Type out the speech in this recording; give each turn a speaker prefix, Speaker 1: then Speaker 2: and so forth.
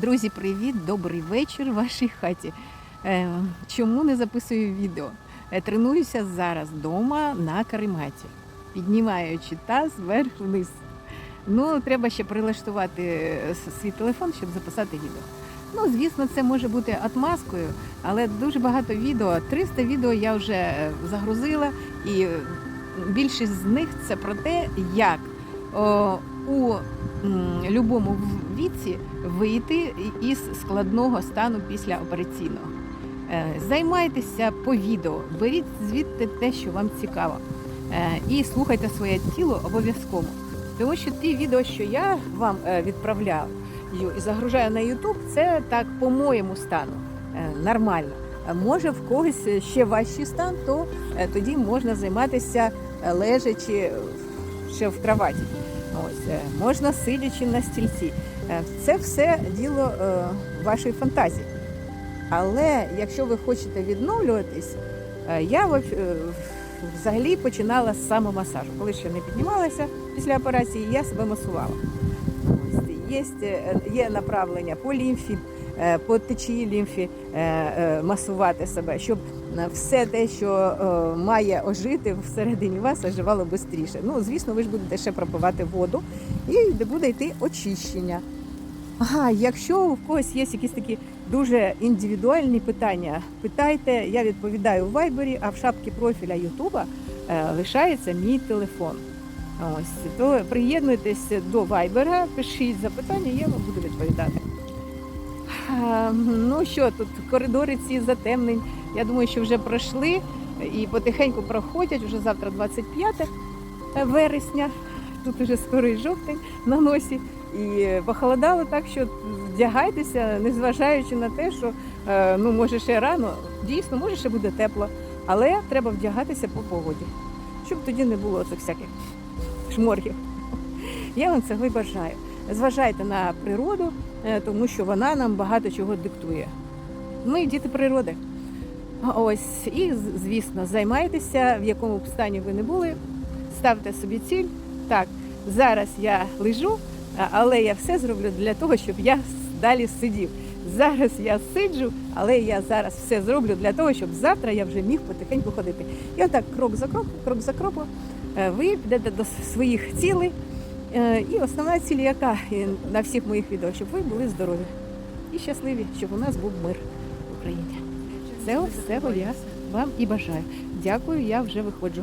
Speaker 1: Друзі, привіт, добрий вечір в вашій хаті. Е, чому не записую відео? Е, тренуюся зараз вдома на карематі, піднімаючи таз вверх-вниз. Ну, треба ще прилаштувати е, свій телефон, щоб записати відео. Ну, звісно, це може бути отмазкою, але дуже багато відео. 300 відео я вже загрузила, і більшість з них це про те, як у любому віці вийти із складного стану після операційного. Е, Займайтеся по відео, беріть звідти те, що вам цікаво, Е, і слухайте своє тіло обов'язково. Тому що ті відео, що я вам е, відправляю і загружаю на YouTube, це так по моєму стану нормально. Може в когось ще важчий стан, то тоді можна займатися лежачи ще в кроваті. Ось е, можна сидячи на стільці. Е, Це все діло е, вашої фантазії. Але якщо ви хочете відновлюватись, я взагалі починала з самомасажу. Коли ще не піднімалася після операції, я себе масувала. Є, є направлення по лімфі, по течії лімфі е, е, масувати себе, щоб е, все те, що е, має ожити всередині вас, оживало швидше. Ну, звісно, ви ж будете ще пропивати воду і буде йти очищення. Ага, якщо у когось є якісь такі дуже індивідуальні питання, питайте, я відповідаю у вайбері, а в шапці профіля Ютуба е, лишається мій телефон. Ось то приєднуйтесь до вайбера, пишіть запитання, я вам буду відповідати. А, Ну що тут, коридори ці затемнень, я думаю, що вже пройшли і потихеньку проходять. Вже завтра 25 вересня. Тут уже скоро і жовтень на носі. І похолодало так, що вдягайтеся, незважаючи на те, що е, ну може ще рано, дійсно, може ще буде тепло, але треба вдягатися по погоді, щоб тоді не було цих всяких шморгів. Я вам цього бажаю. Зважайте на природу, е, тому що вона нам багато чого диктує. Ми діти природи. Ось і звісно, займайтеся, в якому б стані ви не були, ставте собі ціль. Так, зараз я лежу, але я все зроблю для того, щоб я далі сидів. Зараз я сиджу, але я зараз все зроблю для того, щоб завтра я вже міг потихеньку ходити. І отак крок за кроком, крок за кроком, е, ви підете до своїх цілей. Е, І основна ціль, яка на всіх моїх відео, щоб ви були здорові і щасливі, щоб у нас був мир в Україні. Це все я вам і бажаю. Дякую, я вже виходжу.